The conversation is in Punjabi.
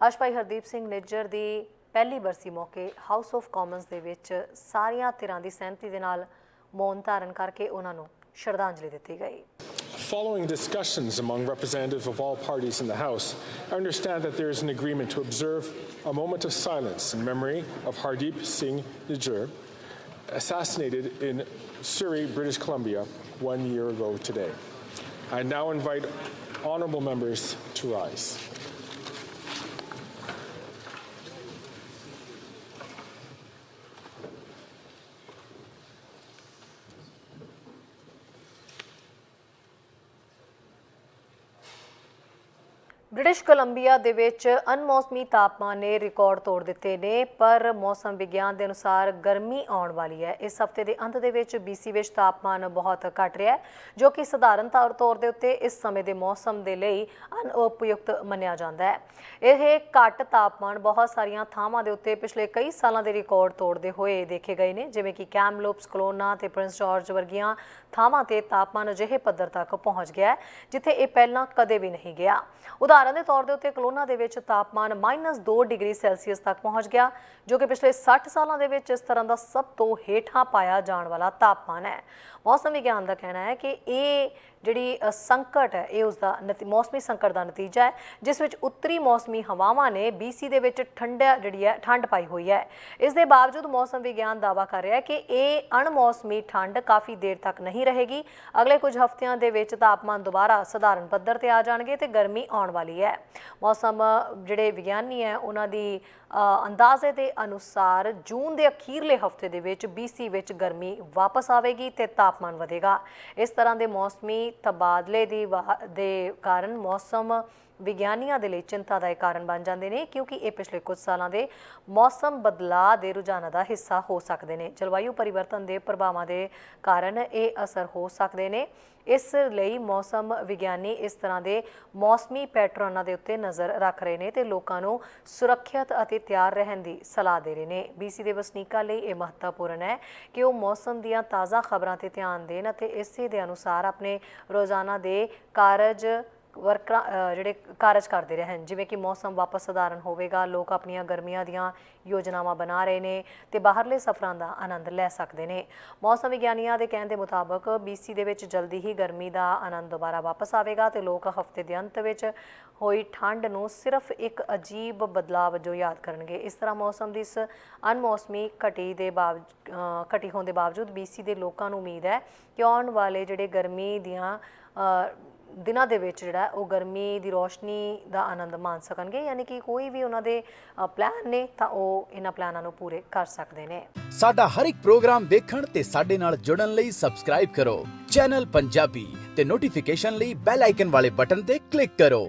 ਅੱਜ ਭਾਈ ਹਰਦੀਪ ਸਿੰਘ ਨਿੱਜਰ ਦੀ ਪਹਿਲੀ ਬਰਸੀ ਮੌਕੇ ਹਾਊਸ ਆਫ ਕਾਮਨਸ ਦੇ ਵਿੱਚ ਸਾਰੀਆਂ ਧਿਰਾਂ ਦੀ ਸਹਿਮਤੀ ਦੇ ਨਾਲ ਮੌਨ ਧਾਰਨ ਕਰਕੇ ਉਹਨਾਂ ਨੂੰ ਸ਼ਰਧਾਂਜਲੀ ਦਿੱਤੀ ਗਈ Following discussions among representatives of all parties in the House, I understand that there is an agreement to observe a moment of silence in memory of Hardeep Singh Nijjar, assassinated in Surrey, British Columbia, one year ago today. I now invite honourable members to rise. British Columbia ਦੇ ਵਿੱਚ ਅਨਮੌਸਮੀ ਤਾਪਮਾਨ ਨੇ ਰਿਕਾਰਡ ਤੋੜ ਦਿੱਤੇ ਨੇ, ਪਰ ਮੌਸਮ ਵਿਗਿਆਨ ਦੇ ਅਨੁਸਾਰ ਗਰਮੀ ਆਉਣ ਵਾਲੀ ਹੈ। ਇਸ ਹਫ਼ਤੇ ਦੇ ਅੰਤ ਦੇ ਵਿੱਚ BC ਵਿੱਚ ਤਾਪਮਾਨ ਬਹੁਤ ਘਟ ਰਿਹਾ ਹੈ, ਜੋ ਕਿ ਸਧਾਰਨ ਤੌਰ ਤੌਰ ਦੇ ਉੱਤੇ ਇਸ ਸਮੇਂ ਦੇ ਮੌਸਮ ਦੇ ਲਈ ਅਨਉਪਯੁਕਤ ਮੰਨਿਆ ਜਾਂਦਾ ਹੈ। ਇਹ ਘੱਟ ਤਾਪਮਾਨ ਬਹੁਤ ਸਾਰੀਆਂ ਥਾਵਾਂ ਦੇ ਉੱਤੇ ਪਿਛਲੇ ਕਈ ਸਾਲਾਂ ਦੇ ਰਿਕਾਰਡ ਤੋੜਦੇ ਹੋਏ ਦੇਖੇ ਗਏ ਨੇ, ਜਿਵੇਂ ਕਿ ਕੈਮਲੋਪਸ, ਕਲੋਨਾ ਤੇ ਪ੍ਰਿੰਸ ਜਾਰਜ ਵਰਗੀਆਂ ਥਾਵਾਂ ਤੇ ਤਾਪਮਾਨ ਅਜਿਹੇ ਪੱਧਰ ਤੱਕ ਪਹੁੰਚ ਗਿਆ ਹੈ, ਜਿੱਥੇ ਇਹ ਪਹਿਲਾਂ ਕਦੇ ਵੀ ਨਹੀਂ ਗਿਆ। ਉਦਾਹਰਨ ਦੇ ਤੌਰ ਦੇ ਉੱਤੇ ਕਲੋਨਾ ਦੇ ਵਿੱਚ ਤਾਪਮਾਨ -2 ਡਿਗਰੀ ਸੈਲਸੀਅਸ ਤੱਕ ਪਹੁੰਚ ਗਿਆ, ਜੋ ਕਿ ਪਿਛਲੇ 60 ਸਾਲਾਂ ਦੇ ਵਿੱਚ ਇਸ ਤਰ੍ਹਾਂ ਦਾ ਸਭ ਤੋਂ ਹੇਠਾਂ ਪਾਇਆ ਜਾਣ ਵਾਲਾ ਤਾਪਮਾਨ ਹੈ। ਮੌਸਮ ਵਿਗਿਆਨ ਦਾ ਕਹਿਣਾ ਹੈ ਕਿ ਇਹ ਜਿਹੜੀ ਸੰਕਟ ਹੈ, ਇਹ ਉਸ ਦਾ ਨਤੀ- ਮੌਸਮੀ ਸੰਕਟ ਦਾ ਨਤੀਜਾ ਹੈ, ਜਿਸ ਵਿੱਚ ਉੱਤਰੀ ਮੌਸਮੀ ਹਵਾਵਾਂ ਨੇ BC ਦੇ ਵਿੱਚ ਠੰਡਾ ਜਿਹੜੀ ਹੈ, ਠੰਡ ਪਾਈ ਹੋਈ ਹੈ। ਇਸ ਦੇ ਬਾਵਜੂਦ ਮੌਸਮ ਵਿਗਿਆਨ ਦਾਅਵਾ ਕਰ ਰਿਹਾ ਹੈ ਕਿ ਇਹ ਅਣਮੌਸਮੀ ਠੰਡ ਕਾਫੀ ਦੇਰ ਤੱਕ ਨਹੀਂ ਰਹੇਗੀ। ਅਗਲੇ ਕੁਝ ਹਫ਼ਤਿਆਂ ਦੇ ਵਿੱਚ ਤਾਪਮਾਨ ਦੁਬਾਰਾ ਸਧਾਰਨ ਪੱਧਰ ਤੇ ਆ ਜਾਣਗੇ ਤੇ ਗਰਮੀ ਆਉਣ ਵਾਲੀ ਹੈ। ਮੌਸਮ ਜਿਹੜੇ ਵਿਗਿਆਨੀ ਹੈ ਉਹਨਾਂ ਦੀ ਅ, ਅੰਦਾਜ਼ੇ ਦੇ ਅਨੁਸਾਰ ਜੂਨ ਦੇ ਅਖੀਰਲੇ ਹਫ਼ਤੇ ਦੇ ਵਿੱਚ BC ਵਿੱਚ ਗਰਮੀ ਵਾਪਸ ਆਵੇਗੀ ਤੇ ਤਾਪਮਾਨ ਵਧੇਗਾ। ਇਸ ਤਰ੍ਹਾਂ ਦੇ ਮੌਸਮੀ ਤਬਾਦਲੇ ਦੀ ਵਾ- ਦੇ ਕਾਰਨ ਮੌਸਮ ਵਿਗਿਆਨੀਆਂ ਦੇ ਲਈ ਚਿੰਤਾ ਦਾ ਇਹ ਕਾਰਨ ਬਣ ਜਾਂਦੇ ਨੇ, ਕਿਉਂਕਿ ਇਹ ਪਿਛਲੇ ਕੁਝ ਸਾਲਾਂ ਦੇ ਮੌਸਮ ਬਦਲਾਅ ਦੇ ਰੁਝਾਨਾਂ ਦਾ ਹਿੱਸਾ ਹੋ ਸਕਦੇ ਨੇ। ਜਲਵਾਯੂ ਪਰਿਵਰਤਨ ਦੇ ਪ੍ਰਭਾਵਾਂ ਦੇ ਕਾਰਨ ਇਹ ਅਸਰ ਹੋ ਸਕਦੇ ਨੇ। ਇਸ ਲਈ ਮੌਸਮ ਵਿਗਿਆਨੀ ਇਸ ਤਰ੍ਹਾਂ ਦੇ ਮੌਸਮੀ ਪੈਟਰਨਾਂ ਦੇ ਉੱਤੇ ਨਜ਼ਰ ਰੱਖ ਰਹੇ ਨੇ ਤੇ ਲੋਕਾਂ ਨੂੰ ਸੁਰੱਖਿਅਤ ਅਤੇ ਤਿਆਰ ਰਹਿਣ ਦੀ ਸਲਾਹ ਦੇ ਰਹੇ ਨੇ। BC ਦੇ ਵਸਨੀਕਾਂ ਲਈ ਇਹ ਮਹੱਤਵਪੂਰਨ ਹੈ ਕਿ ਉਹ ਮੌਸਮ ਦੀਆਂ ਤਾਜ਼ਾ ਖਬਰਾਂ ਤੇ ਧਿਆਨ ਦੇਣ ਅਤੇ ਇਸੇ ਦੇ ਅਨੁਸਾਰ ਆਪਣੇ ਰੋਜ਼ਾਨਾ ਦੇ ਕਾਰਜ ਵਰਕਰਾਂ ਜਿਹੜੇ ਕਾਰਜ ਕਰਦੇ ਰਹਿਣ ਜਿਵੇਂ ਕਿ ਮੌਸਮ ਵਾਪਸ ਸਧਾਰਨ ਹੋਵੇਗਾ, ਲੋਕ ਆਪਣੀਆਂ ਗਰਮੀਆਂ ਦੀਆਂ ਯੋਜਨਾਵਾਂ ਬਣਾ ਰਹੇ ਨੇ ਤੇ ਬਾਹਰਲੇ ਸਫ਼ਰਾਂ ਦਾ ਆਨੰਦ ਲੈ ਸਕਦੇ ਨੇ। ਮੌਸਮ ਵਿਗਿਆਨੀਆਂ ਦੇ ਕਹਿਣ ਦੇ ਮੁਤਾਬਕ BC ਦੇ ਵਿੱਚ ਜਲਦੀ ਹੀ ਗਰਮੀ ਦਾ ਆਨੰਦ ਦੁਬਾਰਾ ਵਾਪਸ ਆਵੇਗਾ ਤੇ ਲੋਕ ਹਫ਼ਤੇ ਦੇ ਅੰਤ ਵਿੱਚ ਹੋਈ ਠੰਡ ਨੂੰ ਸਿਰਫ ਇੱਕ ਅਜੀਬ ਬਦਲਾਅ ਵਜੋਂ ਯਾਦ ਕਰਨਗੇ। ਇਸ ਤਰ੍ਹਾਂ ਮੌਸਮ ਦੀ ਇਸ ਅਨਮੌਸਮੀ ਘਟੀ ਦੇ ਬਾਵ ਘਟੀ ਹੋਣ ਦੇ ਬਾਵਜੂਦ BC ਦੇ ਲੋਕਾਂ ਨੂੰ ਉਮੀਦ ਹੈ ਕਿ ਆਉਣ ਵਾਲੇ ਜਿਹੜੇ ਗਰਮੀ ਦੀਆਂ ਦਿਨਾਂ ਦੇ ਵਿੱਚ ਜਿਹੜਾ ਉਹ ਗਰਮੀ ਦੀ ਰੋਸ਼ਨੀ ਦਾ ਆਨੰਦ ਮਾਣ ਸਕਣਗੇ, ਯਾਨੀ ਕਿ ਕੋਈ ਵੀ ਉਹਨਾਂ ਦੇ ਪਲਾਨ ਨੇ ਤਾਂ ਉਹ ਇਹਨਾਂ ਪਲਾਨਾਂ ਨੂੰ ਪੂਰੇ ਕਰ ਸਕਦੇ ਨੇ। ਸਾਡਾ ਹਰ ਇੱਕ ਪ੍ਰੋਗਰਾਮ ਦੇਖਣ ਤੇ ਸਾਡੇ ਨਾਲ ਜੁੜਨ ਲਈ ਸਬਸਕ੍ਰਾਈਬ ਕਰੋ। ਚੈਨਲ ਪੰਜਾਬੀ ਤੇ ਨੋਟੀਫਿਕੇਸ਼ਨ ਲਈ ਬੈਲ ਆਈਕਨ ਵਾਲੇ ਬਟਨ ਤੇ ਕਲਿੱਕ ਕਰੋ।